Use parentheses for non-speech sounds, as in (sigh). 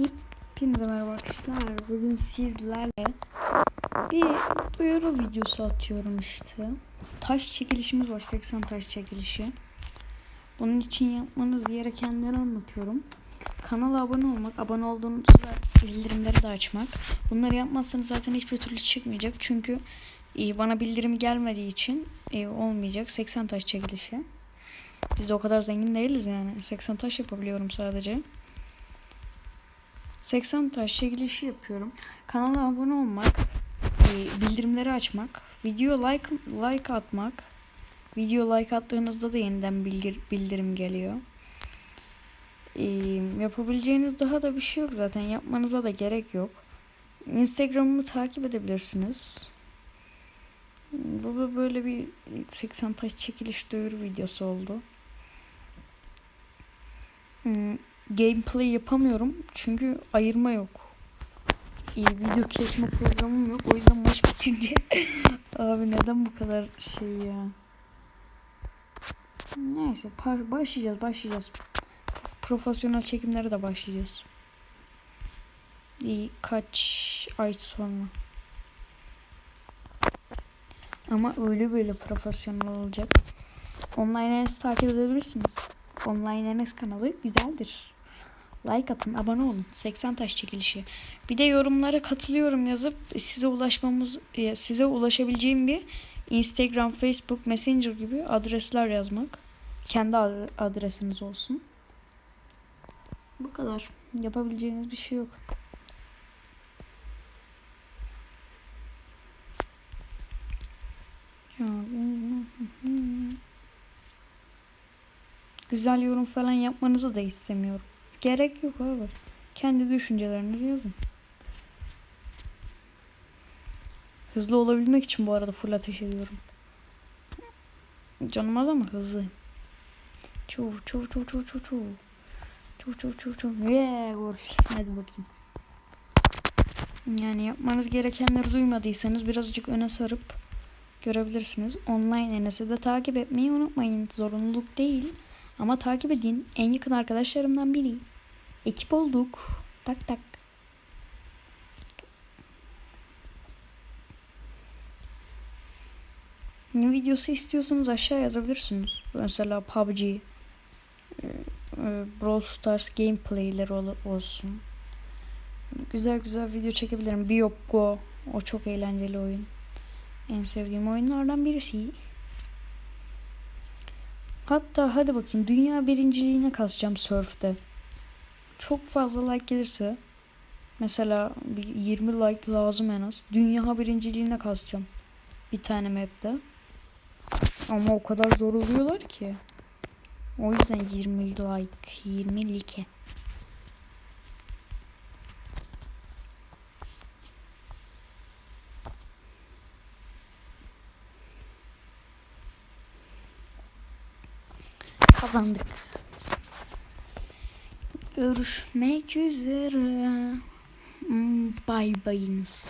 Hepinize merhaba arkadaşlar. Bugün sizlerle bir duyuru videosu atıyorum işte. Taş çekilişimiz var. 80 taş çekilişi. Bunun için yapmanız gerekenleri anlatıyorum. Kanala abone olmak, abone olduğunuzda bildirimleri de açmak. Bunları yapmazsanız zaten hiçbir türlü çıkmayacak. Çünkü e, bana bildirimi gelmediği için e, olmayacak. 80 taş çekilişi. Biz de o kadar zengin değiliz yani. 80 taş yapabiliyorum sadece. 80 taş çekilişi yapıyorum. Kanala abone olmak, e, bildirimleri açmak, video like like atmak. Video like attığınızda da yeniden bilgir, bildirim geliyor. E, yapabileceğiniz daha da bir şey yok zaten. Yapmanıza da gerek yok. Instagram'ımı takip edebilirsiniz. Bu böyle bir 80 taş çekiliş duyuru videosu oldu. Hmm, gameplay yapamıyorum çünkü ayırma yok. İyi video kesme programım yok. O yüzden maç (laughs) bitince abi neden bu kadar şey ya? Neyse başlayacağız başlayacağız. Profesyonel çekimlere de başlayacağız. Bir kaç ay sonra. Ama öyle böyle profesyonel olacak. Online Enes takip edebilirsiniz. Online Enes kanalı güzeldir. Like atın, abone olun. 80 taş çekilişi. Bir de yorumlara katılıyorum yazıp size ulaşmamız e, size ulaşabileceğim bir Instagram, Facebook, Messenger gibi adresler yazmak. Kendi ad- adresiniz olsun. Bu kadar. Yapabileceğiniz bir şey yok. (laughs) Güzel yorum falan yapmanızı da istemiyorum. Gerek yok abi. Kendi düşüncelerinizi yazın. Hızlı olabilmek için bu arada full ateş ediyorum. Canım az ama hızlı. Çov çov çov çov çov çov. Çov çov çov çov. Yeah, gol. Hadi bakayım. Yani yapmanız gerekenleri duymadıysanız birazcık öne sarıp görebilirsiniz. Online Enes'i de takip etmeyi unutmayın. Zorunluluk değil. Ama takip edin. En yakın arkadaşlarımdan biri. Ekip olduk. Tak tak. Ne videosu istiyorsanız aşağı yazabilirsiniz. Mesela PUBG, e, e, Brawl Stars gameplay'ler ol- olsun. Güzel güzel video çekebilirim. Biop Go. O çok eğlenceli oyun. En sevdiğim oyunlardan birisi. Hatta hadi bakayım dünya birinciliğine kasacağım surf'te. Çok fazla like gelirse mesela bir 20 like lazım en az. Dünya birinciliğine kasacağım. Bir tane map'te. Ama o kadar zor oluyorlar ki. O yüzden 20 like, 20 like. Kazandık. Görüşmek üzere. Hmm, Bay bayınız.